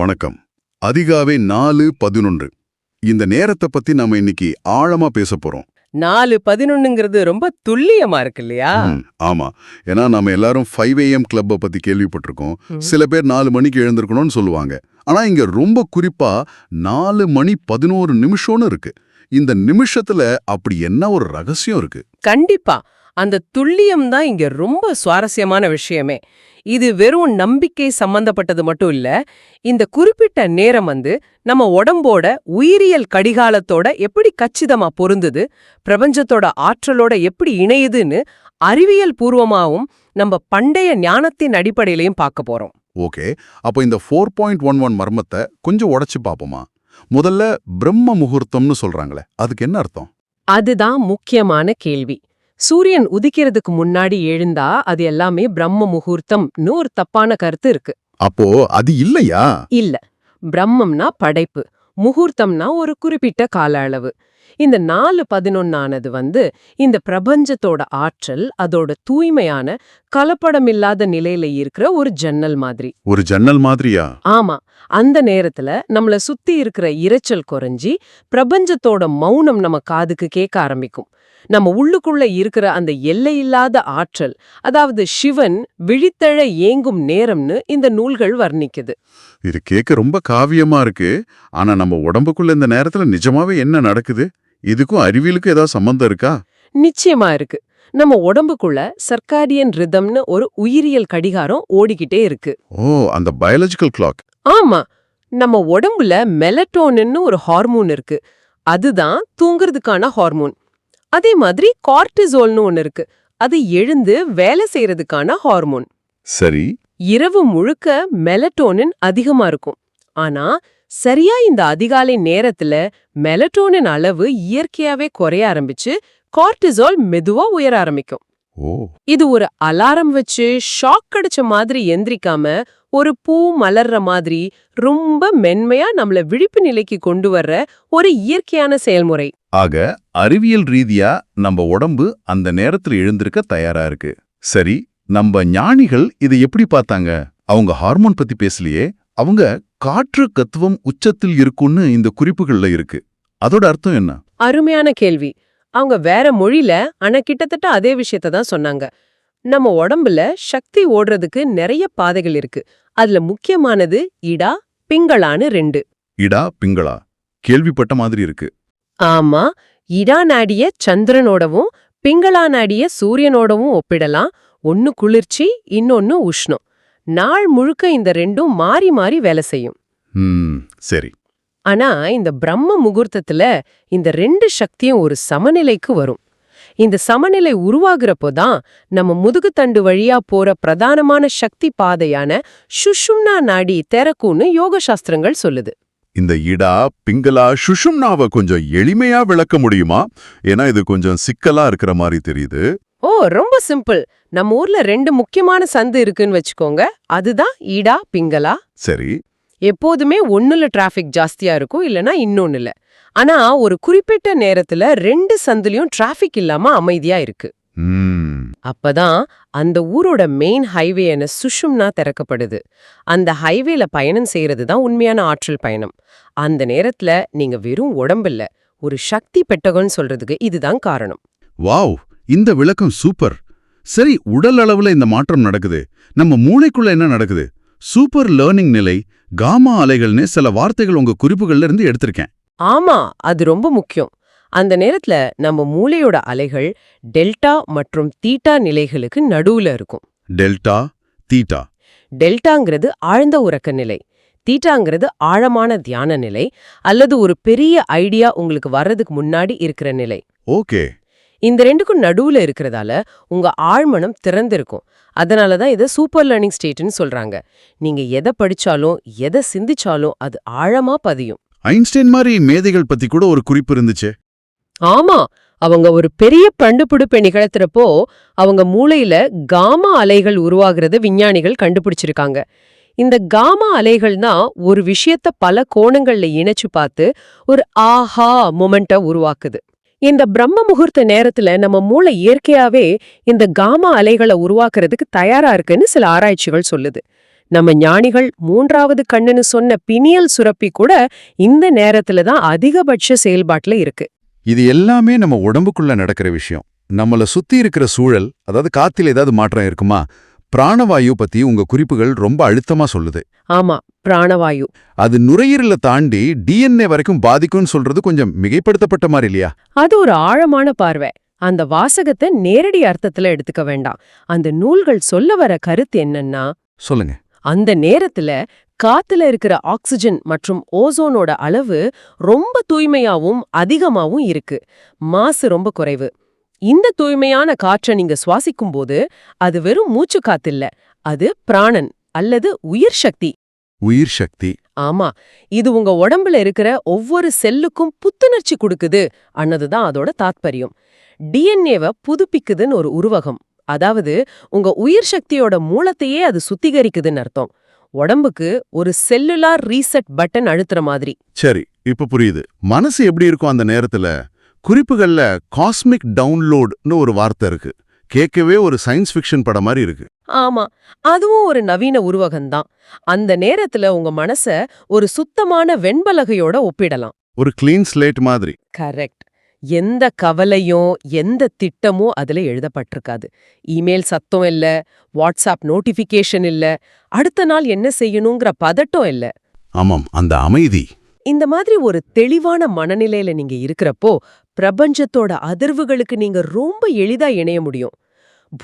வணக்கம். அதிகாவை நாலு பதினொன்று. இந்த நேரத்தை பத்தி நாம இன்னைக்கு ஆழமா பேச போறோம். நாலு பதினொன்னுங்கிறது ரொம்ப துல்லியமா இருக்கு இல்லையா? ஆமா. ஏன்னா நாம எல்லாரும் ஃபைவ் ஏஎம் கிளப்பை பத்தி கேள்விப்பட்டிருக்கோம். சில பேர் நாலு மணிக்கு எழுந்திருக்கணும்னு சொல்லுவாங்க. ஆனா இங்க ரொம்ப குறிப்பா நாலு மணி பதினோரு நிமிஷம்னு இருக்கு. இந்த நிமிஷத்துல அப்படி என்ன ஒரு ரகசியம் இருக்கு? கண்டிப்பா. அந்த துல்லியம் தான் இங்க ரொம்ப சுவாரஸ்யமான விஷயமே. இது வெறும் நம்பிக்கை சம்பந்தப்பட்டது மட்டும் இல்ல இந்த குறிப்பிட்ட நேரம் வந்து நம்ம உடம்போட உயிரியல் கடிகாலத்தோட எப்படி கச்சிதமா பொருந்துது பிரபஞ்சத்தோட ஆற்றலோட எப்படி இணையுதுன்னு அறிவியல் பூர்வமாவும் நம்ம பண்டைய ஞானத்தின் அடிப்படையிலையும் பார்க்க போறோம். ஓகே அப்போ இந்த ஃபோர் பாயிண்ட் ஒன் ஒன் மர்மத்தை கொஞ்சம் உடைச்சு பார்ப்போமா? முதல்ல பிரம்ம முகூர்த்தம்னு சொல்றாங்களே அதுக்கு என்ன அர்த்தம்? அதுதான் முக்கியமான கேள்வி. சூரியன் உதிக்கிறதுக்கு முன்னாடி எழுந்தா அது எல்லாமே பிரம்ம முகூர்த்தம்னு ஒரு தப்பான கருத்து இருக்கு. அப்போ அது இல்லையா? இல்ல. பிரம்மம்னா படைப்பு முகூர்த்தம்னா ஒரு குறிப்பிட்ட கால அளவு. இந்த நாலு பதினொன்னானது வந்து இந்த பிரபஞ்சத்தோட ஆற்றல் அதோட தூய்மையான கலப்படமில்லாத நிலையில இருக்கிற ஒரு ஜன்னல் மாதிரி. ஒரு ஜன்னல் மாதிரியா? ஆமா. அந்த நேரத்துல நம்மள சுத்தி இருக்கிற இரைச்சல் குறைஞ்சி பிரபஞ்சத்தோட மௌனம் நம்ம காதுக்கு கேட்க ஆரம்பிக்கும். நம்ம உள்ளுக்குள்ள இருக்கிற அந்த எல்லையில்லாத ஆற்றல் அதாவது சிவன் விழித்தழ ஏங்கும் நேரம்னு இந்த நூல்கள் வர்ணிக்குது. இது கேட்க ரொம்ப காவியமா இருக்கு. ஆனா நம்ம உடம்புக்குள்ள இந்த நேரத்துல நிஜமாவே என்ன நடக்குது? இதுக்கும் அறிவியலுக்கும் ஏதாவது சம்பந்தம் இருக்கா? நிச்சயமா இருக்கு. நம்ம உடம்புக்குள்ள சர்க்காடியன் ரிதம்னு ஒரு உயிரியல் கடிகாரம் ஓடிக்கிட்டே இருக்கு. ஓ அந்த பயாலஜிக்கல் கிளாக். ஆமா. நம்ம உடம்புல மெலட்டோனின்னு ஒரு ஹார்மோன் இருக்கு. அதுதான் தூங்குறதுக்கான ஹார்மோன். அதே மாதிரி கார்டிசோல்னு ஒன்னு இருக்கு. அது எழுந்து வேலை செய்யறதுக்கான ஹார்மோன். சரி. இரவு முழுக்க மெலட்டோனின் அதிகமா இருக்கும். ஆனா சரியா இந்த அதிகாலை நேரத்துல மெலட்டோனின் அளவு இயற்கையாவே குறைய ஆரம்பிச்சு கார்டிசோல் மெதுவா உயர ஆரம்பிக்கும். இது ஒரு அலாரம் வச்சு ஷாக் அடிச்ச மாதிரி எந்திரிக்காம ஒரு பூ மலர்ற மாதிரி ரொம்ப மென்மையா நம்மள விழிப்பு நிலைக்கு கொண்டு வர்ற ஒரு இயற்கையான செயல்முறை. ஆக அறிவியல் ரீதியா நம்ம உடம்பு அந்த நேரத்துல எழுந்திருக்க தயாரா இருக்கு. சரி நம்ம ஞானிகள் இதை எப்படி பார்த்தாங்க? அவங்க ஹார்மோன் பத்தி பேசலையே. அவங்க காற்று கத்துவம் உச்சத்தில் இருக்குன்னு இந்த குறிப்புகள்ல இருக்கு. அதோட அர்த்தம் என்ன? அருமையான கேள்வி. அவங்க வேற மொழியில ஆனா கிட்டத்தட்ட அதே விஷயத்த தான் சொன்னாங்க. நம்ம உடம்புல சக்தி ஓடுறதுக்கு நிறைய பாதைகள் இருக்கு. அதுல முக்கியமானது இடா பிங்களான்னு ரெண்டு. இடா பிங்களா. கேள்விப்பட்ட மாதிரி இருக்கு. ஆமா இடா நாடிய சந்திரனோடவும் பிங்களா நாடிய சூரியனோடவும் ஒப்பிடலாம். ஒன்னு குளிர்ச்சி இன்னொன்னு உஷ்ணம். நாள் முழுக்க இந்த ரெண்டும் மாறி மாறி வேலை செய்யும். சரி. ஆனா இந்த பிரம்ம முகூர்த்தத்துல இந்த ரெண்டு சக்தியும் ஒரு சமநிலைக்கு வரும். இந்த சமநிலை உருவாகிறப்போ தான் நம்ம முதுகுத்தண்டு வழியா போற பிரதானமான சக்தி பாதையான சுஷும்னா நாடி திறக்கும்னு யோக சாஸ்திரங்கள் சொல்லுது. இந்த இடா பிங்களா சுஷும்னாவை கொஞ்சம் எளிமையா விளக்க முடியுமா? ஏன்னா இது கொஞ்சம் சிக்கலா இருக்கிற மாதிரி தெரியுது. ஓ ரொம்ப சிம்பிள். நம்ம ஊர்ல ரெண்டு முக்கியமான சந்து இருக்குன்னு வச்சுக்கோங்க. அதுதான் ஈடா பிங்களா. சரி. எப்போதுமே ஒண்ணுல டிராஃபிக் ஜாஸ்தியா இருக்கும் இல்லனா இன்னொன்னுல ஆனா ஒரு குறிப்பிட்ட நேரத்துல ரெண்டு சந்துலயும் டிராஃபிக் இல்லாம அமைதியா இருக்கு. அப்பதான் அந்த ஊரோட மெயின் ஹைவேன சுஷும்னா திறக்கப்படுது. அந்த ஹைவேல பயணம் செய்யறது தான் உண்மையான ஆற்றல் பயணம். அந்த நேரத்துல நீங்க வெறும் உடம்பில்ல ஒரு சக்தி பெட்டகம்னு சொல்றதுக்கு இதுதான் காரணம். வாவ்! இந்த விளக்கம் சூப்பர். சரி உடல் அளவுல இந்த மாற்றம் நடக்குது. நம்ம மூளைக்குள்ள என்ன நடக்குது? சூப்பர் லேர்னிங் நிலை காமா அலைகள்னு சில வார்த்தைகள் உங்க குறிப்புகள்ல இருந்து எடுத்திருக்கேன். ஆமா அது ரொம்ப முக்கியம். அந்த நேரத்துல நம்ம மூளையோட அலைகள் டெல்டா மற்றும் தீட்டா நிலைகளுக்கு நடுவுல இருக்கும். Delta theta. டெல்டாங்கிறது ஆழ்ந்த உறக்க நிலை. தீட்டாங்கிறது ஆழமான தியான நிலை அல்லது ஒரு பெரிய ஐடியா உங்களுக்கு வர்றதுக்கு முன்னாடி இருக்கிற நிலை. ஓகே. இந்த ரெண்டுக்கும் நடுவுல இருக்கிறதால உங்க ஆழ்மனம் திறந்திருக்கும். அதனால தான் இதை சூப்பர் லேர்னிங் ஸ்டேட்னு சொல்றாங்க. நீங்க எதை படிச்சாலும் எதை சிந்திச்சாலும் அது ஆழமா பதியும். ஐன்ஸ்டைன் மாதிரி மேதைகள் பத்தி கூட ஒரு குறிப்பு இருந்துச்சு. ஆமா அவங்க ஒரு பெரிய கண்டுபிடிப்பை நிகழ்த்துறப்போ அவங்க மூளையில காமா அலைகள் உருவாகிறத விஞ்ஞானிகள் கண்டுபிடிச்சிருக்காங்க. இந்த காமா அலைகள்னா ஒரு விஷயத்த பல கோணங்கள்ல இணைச்சு பார்த்து ஒரு ஆஹா மொமெண்ட்டை உருவாக்குது. இந்த பிரம்ம முகூர்த்த நேரத்துல நம்ம மூளை இயற்கையாவே இந்த காமா அலைகளை உருவாக்குறதுக்கு தயாரா இருக்குன்னு சில ஆராய்ச்சிகள் சொல்லுது. நம்ம ஞானிகள் மூன்றாவது கண்ணுன்னு சொன்ன பினியல் சுரப்பி கூட இந்த நேரத்துல தான் அதிகபட்ச செயல்பாட்டுல இருக்கு. இது எல்லாமே நம்ம உடம்புக்குள்ள நடக்கிற விஷயம். நம்மள சுத்தி இருக்கிற சூழல் அதாவது காத்தில் ஏதாவது மாற்றம் இருக்குமா? பிராணவாயு பத்தி உங்க குறிப்புகள் ரொம்ப அழுத்தமா சொல்லுது. ஆமா பிராணவாயு. அது நுரையீரல தாண்டி டிஎன்ஏ வரைக்கும் பாதிக்கும்னு சொல்றது கொஞ்சம் மிகைப்படுத்தப்பட்ட மாதிரி இல்லையா? அது ஒரு ஆழமான பார்வை. அந்த வாசகத்தை நேரடி அர்த்தத்துல எடுத்துக்க வேண்டாம். அந்த நூல்கள் சொல்ல வர கருத்து என்னன்னா சொல்லுங்க. அந்த நேரத்துல காத்துல இருக்கிற ஆக்சிஜன் மற்றும் ஓசோனோட அளவு ரொம்ப தூய்மையாவும் அதிகமாவும் இருக்கு. மாசு ரொம்ப குறைவு. இந்த தூய்மையான காற்றை நீங்க சுவாசிக்கும் போது அது வெறும் மூச்சு காத்தில்ல அது பிராணன் அல்லது உயிர் சக்தி. உயிர் சக்தி. ஆமா இது உங்க உடம்புல இருக்கிற ஒவ்வொரு செல்லுக்கும் புத்துணர்ச்சி கொடுக்குது அன்னதுதான் அதோட தாத்பரியம். டிஎன்ஏவை புதுப்பிக்குதுன்னு ஒரு உருவகம். அதாவது உங்க உயிர் சக்தியோட மூலத்தையே அது சுத்திகரிக்குதுன்னு அர்த்தம். உடம்புக்கு ஒரு செல்லுலார் ரீசெட் பட்டன் அழுத்துற மாதிரி. சரி இப்ப புரியுது. மனசு எப்படி இருக்கும் அந்த நேரத்துல? குறிப்புகள்ல காஸ்மிக் டவுன்லோட்னு ஒரு வார்த்தை இருக்கு. கேட்கவே ஒரு சயின்ஸ் ஃபிக்ஷன் படம் மாதிரி இருக்கு. ஆமா அதுவும் ஒரு நவீன உருவகம்தான். அந்த நேரத்துல உங்க மனச ஒரு சுத்தமான வெண்பலகையோட ஒப்பிடலாம். ஒரு கிளீன் ஸ்லேட் மாதிரி. கரெக்ட் எந்த கவலையும் எந்த திட்டமும் அதுல எழுதப்பட்டிருக்காது. இமெயில் சத்தம் இல்ல வாட்ஸ்அப் நோட்டிஃபிகேஷன் இல்ல அடுத்த நாள் என்ன செய்யணுங்கிற பதட்டம் இல்ல. ஆமாம் அந்த அமைதி. இந்த மாதிரி ஒரு தெளிவான மனநிலையில நீங்க இருக்கிறப்போ பிரபஞ்சத்தோட அதிர்வுகளுக்கு நீங்க ரொம்ப எளிதா இணைய முடியும்.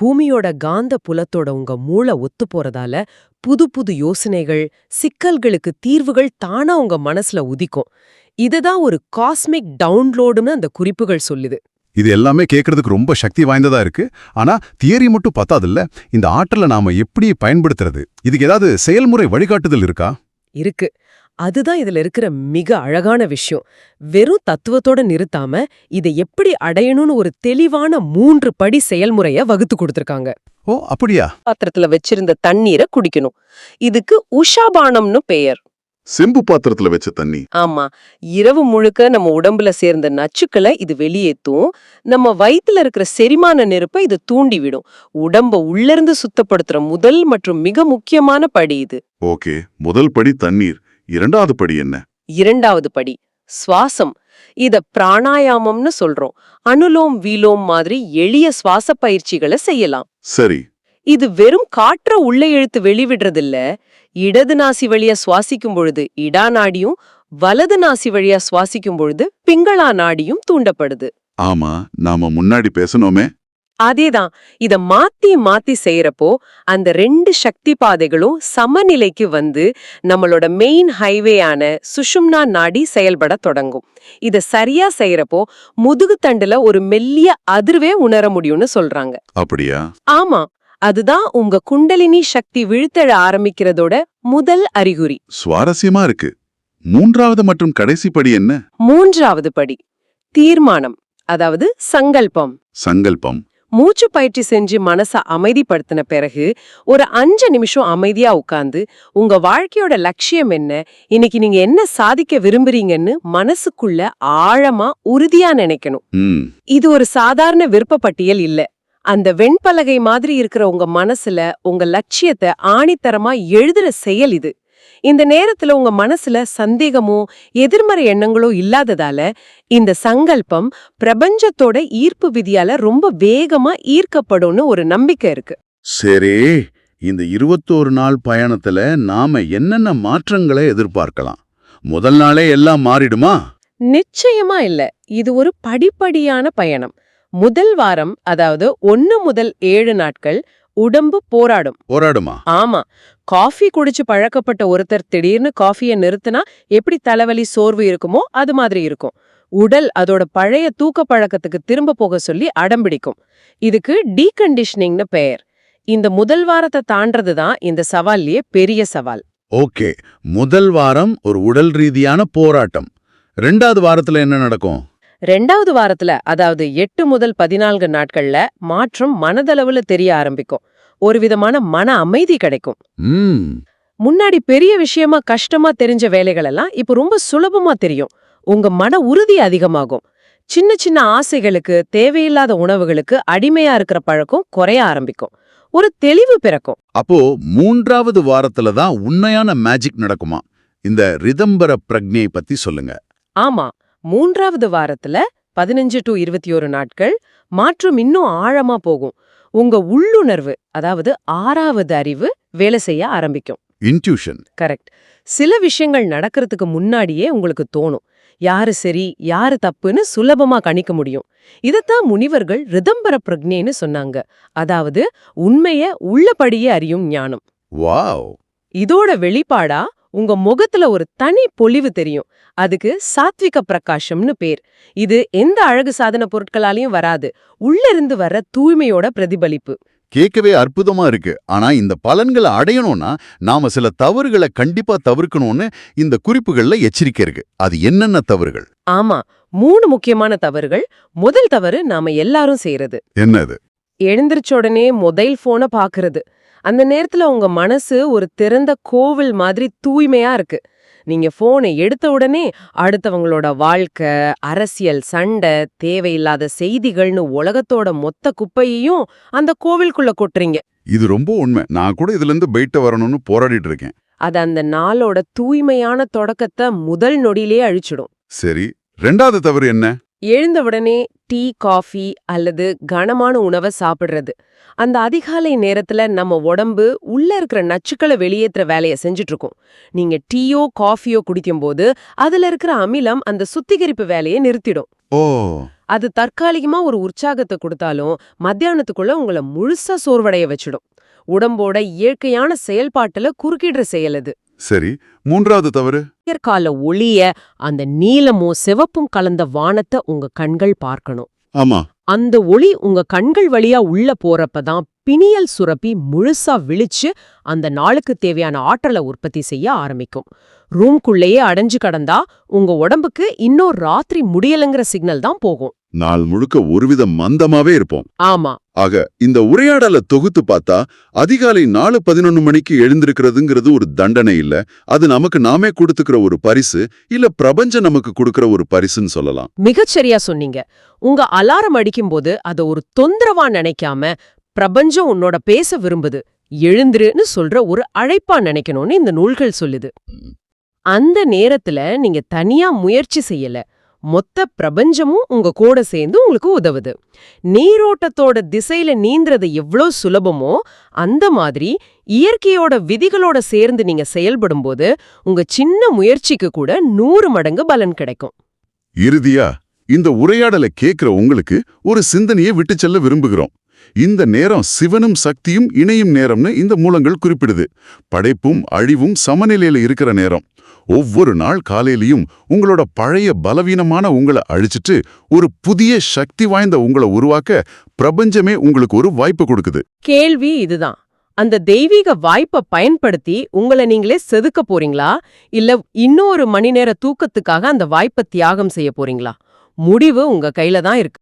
பூமியோட காந்த புலத்தோட உங்க மூளை ஒத்து போறதால புது புது யோசனைகள் சிக்கல்களுக்கு தீர்வுகள் தானா உங்க மனசுல உதிக்கும். இதுதான் ஒரு காஸ்மிக் டவுன்லோடுன்னு அந்த குறிப்புகள் சொல்லுது. இது எல்லாமே கேட்கறதுக்கு ரொம்ப சக்தி வாய்ந்ததா இருக்கு. ஆனா தியரி மட்டும் பத்தாதில்ல. இந்த ஆற்றலை நாம எப்படி பயன்படுத்துறது? இதுக்கு ஏதாவது செயல்முறை வழிகாட்டுதல் இருக்கா? இருக்கு. அதுதான் இதுல இருக்கிற மிக அழகான விஷயம். வெறும் தத்துவத்தோட நிறுத்தாம இதை எப்படி அடையணும்னு ஒரு தெளிவான மூன்று படி செயல்முறைய வகுத்து கொடுத்திருக்காங்க. ஓ அப்படியா? பாத்திரத்துல வச்சிருந்த தண்ணீரை குடிக்கணும். இதுக்கு உஷாபானம்னு பெயர். செம்பு பாத்திரத்துல வச்ச தண்ணி. ஆமா இரவு முழுக்க நம்ம உடம்புல சேர்ந்த நச்சுக்களை இது வெளியேத்தும் நம்ம வயித்துல இருக்கிற செரிமான நெருப்பை இது தூண்டி விடும் உடம்ப உள்ளிருந்து சுத்தப்படுத்துற முதல் மற்றும் மிக முக்கியமான படி இது. ஓகே முதல் படி தண்ணீர். இரண்டாவது படி என்ன? இரண்டாவது படி சுவாசம். இத பிராணாயாமம்னு சொல்றோம். அனுலோம் வீலோம் மாதிரி எளிய சுவாச பயிற்சிகளை செய்யலாம். சரி இது வெறும் காற்ற உள்ளே இழுத்து வெளிவிடுறதில்ல. இடது நாசி வழியா சுவாசிக்கும் பொழுது இடா நாடியும் வலது நாசி வழியா சுவாசிக்கும் பொழுது பிங்களா நாடியும் தூண்டப்படுது. ஆமா நாம முன்னாடி பேசணுமே. அதேதான் இத மாத்தி மாத்தி செய்யறப்போ அந்த ரெண்டு சக்தி பாதைகளும் சமநிலைக்கு வந்து நம்மளோட மெயின் ஹைவேயான சுஷும்னா நாடி செயல்பட தொடங்கும். இத சரியா செய்யறப்போ முதுகு தண்டுல ஒரு மெல்லிய அதிர்வே உணர முடியும்னு சொல்றாங்க. அப்படியா? ஆமா அதுதான் உங்க குண்டலினி சக்தி விழுத்தெழ ஆரம்பிக்கிறதோட முதல் அறிகுறி. சுவாரஸ்யமா இருக்கு. மூன்றாவது மற்றும் கடைசி படி என்ன? மூன்றாவது படி தீர்மானம் அதாவது சங்கல்பம். சங்கல்பம். மூச்சு பயிற்சி செஞ்சு மனச அமைதிப்படுத்தின பிறகு ஒரு அஞ்சு நிமிஷம் அமைதியா உட்கார்ந்து உங்க வாழ்க்கையோட லட்சியம் என்ன? இன்னைக்கு நீங்க என்ன சாதிக்க விரும்புறீங்கன்னு மனசுக்குள்ள ஆழமா உறுதியா நினைக்கணும். இது ஒரு சாதாரண விருப்ப பட்டியல் இல்ல. அந்த வெண்பலகை மாதிரி இருக்கிற உங்க மனசுல உங்க லட்சியத்தை ஆணித்தரமா எழுதுற செயல் இது. இந்த நேரத்துல உங்க மனசுல சந்தேகமோ எதிர்மறை எண்ணங்களோ இல்லாததால இந்த சங்கல்பம் பிரபஞ்சத்தோட ஈர்ப்பு விதியால ரொம்ப வேகமா ஈர்க்கப்படும்னு ஒரு நம்பிக்கை இருக்கு. சரி இந்த இருபத்தோரு நாள் பயணத்துல நாம என்னென்ன மாற்றங்களை எதிர்பார்க்கலாம்? முதல் நாளே எல்லாம் மாறிடுமா? நிச்சயமா இல்ல. இது ஒரு படிப்படியான பயணம். முதல் வாரம் அதாவது ஒன்னு முதல் ஏழு நாட்கள் உடம்பு போராடும். போராடுமா? ஆமா. காஃபி குடிச்சு பழக்கப்பட்ட ஒருத்தர் திடீர்னு காஃபிய நிறுத்தினா எப்படி தலைவலி சோர்வு இருக்குமோ அது மாதிரி இருக்கும். உடல் அதோட பழைய தூக்க பழக்கத்துக்கு திரும்ப போக சொல்லி அடம்பிடிக்கும் இதுக்கு டீகண்டிஷனிங்னு பெயர். இந்த முதல் வாரத்தை தாண்டறது தான் இந்த சவால்லயே பெரிய சவால். ஓகே. முதல் வாரம் ஒரு உடல் ரீதியான போராட்டம். ரெண்டாவது வாரத்துல என்ன நடக்கும்? ரெண்டாவது வாரத்துல அதாவது எட்டு முதல் பதினான்கு நாட்கள்ல மாற்றம் மனதளவுல தெரிய ஆரம்பிக்கும். ஒரு விதமான மன அமைதி கிடைக்கும். முன்னாடி பெரிய விஷயமா கஷ்டமா தெரிஞ்ச வேலைகள் எல்லாம் இப்ப ரொம்ப சுலபமா தெரியும். உங்க மன உறுதி அதிகமாகும். சின்ன சின்ன ஆசைகளுக்கு தேவையில்லாத உணவுகளுக்கு அடிமையா இருக்கிற பழக்கம் குறைய ஆரம்பிக்கும். ஒரு தெளிவு பிறக்கும். அப்போ மூன்றாவது வாரத்துல தான் உண்மையான மேஜிக் நடக்குமா? இந்த ரிதம்பர பிரக்ஞை பத்தி சொல்லுங்க. ஆமா. மூன்றாவது வாரத்துல பதினஞ்சு டு இருபத்தி ஒரு நாட்கள் மாற்றம் இன்னும் ஆழமா போகும். உங்க உள்ளுணர்வு அதாவது ஆறாவது அறிவு வேலை செய்ய ஆரம்பிக்கும். இன்ட்யூஷன் கரெக்ட் சில விஷயங்கள் நடக்கிறதுக்கு முன்னாடியே உங்களுக்கு தோணும். யாரு சரி யாரு தப்புன்னு சுலபமா கணிக்க முடியும். இதத்தான் முனிவர்கள் ரிதம்பர பிரக்ஞைன்னு சொன்னாங்க. அதாவது உண்மைய உள்ளபடியே அறியும் ஞானம். வாவ் இதோட வெளிப்பாடா உங்க முகத்துல ஒரு தனி பொலிவு தெரியும். அதுக்கு சாத்விக பிரகாசம்னு பேர். இது எந்த அழகு சாதன பொருட்களாலையும் வராது. உள்ள இருந்து வர்ற தூய்மையோட பிரதிபலிப்பு. கேட்கவே அற்புதமா இருக்கு. ஆனா இந்த பலன்களை அடையணும்னா நாம சில தவறுகளை கண்டிப்பா தவிர்க்கணும்னு இந்த குறிப்புகள்ல எச்சரிக்கை இருக்கு. அது என்னென்ன தவறுகள்? ஆமா. மூணு முக்கியமான தவறுகள். முதல் தவறு நாம எல்லாரும் செய்யறது என்னது? எழுந்திருச்ச உடனே மொபைல் போனை பாக்குறது. அந்த நேரத்துல உங்க மனசு ஒரு திறந்த கோவில் மாதிரி தூய்மையா இருக்கு. நீங்க போனை எடுத்த உடனே அடுத்தவங்களோட வாழ்க்கை அரசியல் சண்டை தேவையில்லாத செய்திகள்னு உலகத்தோட மொத்த குப்பையையும் அந்த கோவிலுக்குள்ள கொட்டுறீங்க. இது ரொம்ப உண்மை. நான் கூட இதுல இருந்து பயிட்ட வரணும்னு போராடிட்டு இருக்கேன். அது அந்த நாளோட தூய்மையான தொடக்கத்தை முதல் நொடியிலே அழிச்சிடும். சரி. ரெண்டாவது தவறு என்ன? எழுந்த உடனே டீ காஃபி அல்லது கனமான உணவை சாப்பிடுறது. அந்த அதிகாலை நேரத்துல நம்ம உடம்பு உள்ள இருக்கிற நச்சுக்களை வெளியேற்றுற வேலையை செஞ்சுட்டு இருக்கும் நீங்க டீயோ காஃபியோ குடிக்கும்போது அதுல இருக்கிற அமிலம் அந்த சுத்திகரிப்பு வேலையை நிறுத்திடும். ஓ. அது தற்காலிகமா ஒரு உற்சாகத்தை கொடுத்தாலும் மத்தியானத்துக்குள்ள உங்களை முழுசா சோர்வடைய வச்சிடும். உடம்போட இயற்கையான செயல்பாட்டுல குறுக்கிடுற செயல் அது. சரி மூன்றாவது தவறு. விடியற்கால ஒளிய அந்த நீலமும் சிவப்பும் கலந்த வானத்தை உங்க கண்கள் பார்க்கணும். ஆமா. அந்த ஒளி உங்க கண்கள் வழியா உள்ள போறப்பதான் பிணியல் சுரப்பி முழுசா விழிச்சு அந்த நாளுக்கு தேவையான ஆற்றலை உற்பத்தி செய்ய ஆரம்பிக்கும். ரூம்குள்ளேயே அடைஞ்சு கடந்தா உங்க உடம்புக்கு இன்னும் ராத்திரி முடியலங்கிற சிக்னல் தான் போகும். நாள் முழுக்க ஒருவித மந்தமாவே இருப்போம். ஆமா. ஆக இந்த உரையாடலை தொகுத்து பார்த்தா அதிகாலை நாலு பதினொன்னு மணிக்கு எழுந்திருக்கிறதுங்கிறது ஒரு தண்டனை இல்ல. அது நமக்கு நாமே கொடுத்துக்கிற ஒரு பரிசு இல்ல பிரபஞ்சம் நமக்கு கொடுக்கிற ஒரு பரிசுன்னு சொல்லலாம். மிகச்சரியா சொன்னீங்க. உங்க அலாரம் அடிக்கும்போது அத ஒரு தொந்தரவா நினைக்காம பிரபஞ்சம் உன்னோட பேச விரும்புது. எழுந்துருன்னு சொல்ற ஒரு அழைப்பா நினைக்கணும்னு இந்த நூல்கள் சொல்லுது. அந்த நேரத்துல நீங்க தனியா முயற்சி செய்யல. மொத்த பிரபஞ்சமும் உங்க கூட சேர்ந்து உங்களுக்கு உதவுது. நீரோட்டத்தோட திசையில நீந்துறது எவ்ளோ சுலபமோ அந்த மாதிரி இயற்கையோட விதிகளோட சேர்ந்து நீங்க செயல்படும் போது உங்க சின்ன முயற்சிக்கு கூட நூறு மடங்கு பலன் கிடைக்கும். இறுதியா இந்த உரையாடலை கேட்கிற உங்களுக்கு ஒரு சிந்தனையை விட்டு செல்ல விரும்புகிறோம். இந்த நேரம் சிவனும் சக்தியும் இணையும் நேரம்னு இந்த மூலங்கள் குறிப்பிடுது. படைப்பும் அழிவும் சமநிலையில இருக்கிற நேரம். ஒவ்வொரு நாள் காலையிலயும் உங்களோட பழைய பலவீனமான உங்களை அழிச்சிட்டு ஒரு புதிய சக்தி வாய்ந்த உங்களை உருவாக்க பிரபஞ்சமே உங்களுக்கு ஒரு வாய்ப்பு கொடுக்குது. கேள்வி இதுதான். அந்த தெய்வீக வாய்ப்பை பயன்படுத்தி உங்களை நீங்களே செதுக்க போறீங்களா? இல்ல இன்னொரு மணி நேர தூக்கத்துக்காக அந்த வாய்ப்பை தியாகம் செய்ய போறீங்களா? முடிவு உங்க கையில தான் இருக்கு.